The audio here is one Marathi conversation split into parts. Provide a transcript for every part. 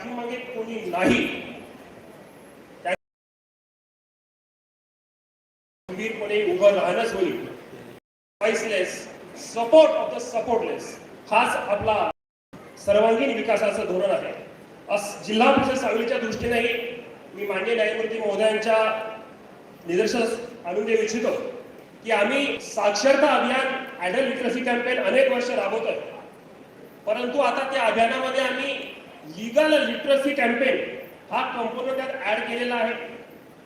पाठीमागे कोणी नाही. गंभीरपणे उभं राहणंच होईल. Priceless support of the supportless हाच आपला सर्वांगीण विकासाचं धोरण आहे. अस जिल्हा परिषद सांगलीच्या दृष्टीनेही मी मान्य न्यायमूर्ती महोदयांच्या निदर्शनास आणून देऊ इच्छितो की आम्ही साक्षरता अभियान ॲडल्ट लिटरसी कॅम्पेन अनेक वर्ष राबवतोय. परंतु आता त्या अभियानामध्ये लिगल लिटरसी कॅम्पेन हा कंपोनंट त्यात ऍड केलेला आहे.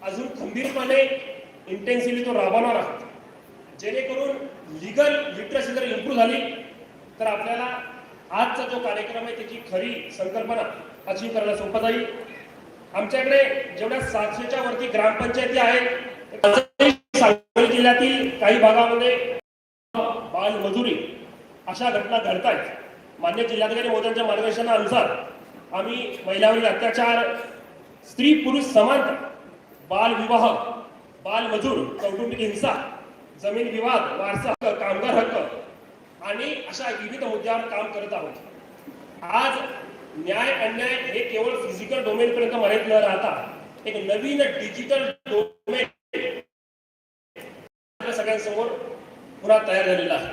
अजून खंबीरपणे इंटेन्सिव्हली तो राबवणार आहोत. जेणेकरून लिगल लिटरसी जर इम्प्रूव्ह झाली तर आपल्याला आजचा जो कार्यक्रम आहे त्याची खरी संकल्पना अचीव करायला सोपं जाईल. आमच्याकडे जेवढ्या सातशेच्या वरती ग्रामपंचायती आहेत सांगली जिल्ह्यातील काही भागामध्ये बालमजुरी अशा घटना घडत आहेत मान्य जिल्हाधिकारी मोदयांच्या मार्गदर्शनानुसार आम्ही महिलावरील अत्याचार स्त्री पुरुष समानता बाल विवाह बाल मजूर कौटुंबिक हिंसा जमीन विवाद वारसा हक्क कामगार हक्क आणि अशा विविध मुद्द्यावर काम करत आहोत. आज न्याय अन्याय हे केवळ फिजिकल डोमेन पर्यंत मर्यादित न राहता एक नवीन डिजिटल डोमेन सगळ्यांसमोर पुन्हा तयार झालेला आहे.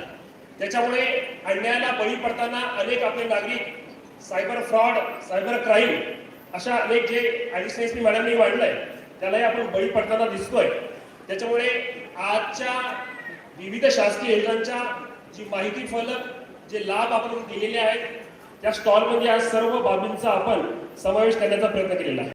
त्याच्यामुळे अन्यायाला बळी पडताना अनेक आपले नागरिक सायबर फ्रॉड सायबर क्राईम अशा अनेक जे ऍडिशनल मॅडमनी पी मॅडमनी त्यालाही आपण बळी पडताना दिसतोय. त्याच्यामुळे आजच्या विविध शासकीय योजनांच्या जी माहिती फलक जे लाभ आपण दिलेले आहेत त्या स्टॉलमध्ये आज सर्व बाबींचा आपण समावेश करण्याचा प्रयत्न केलेला आहे.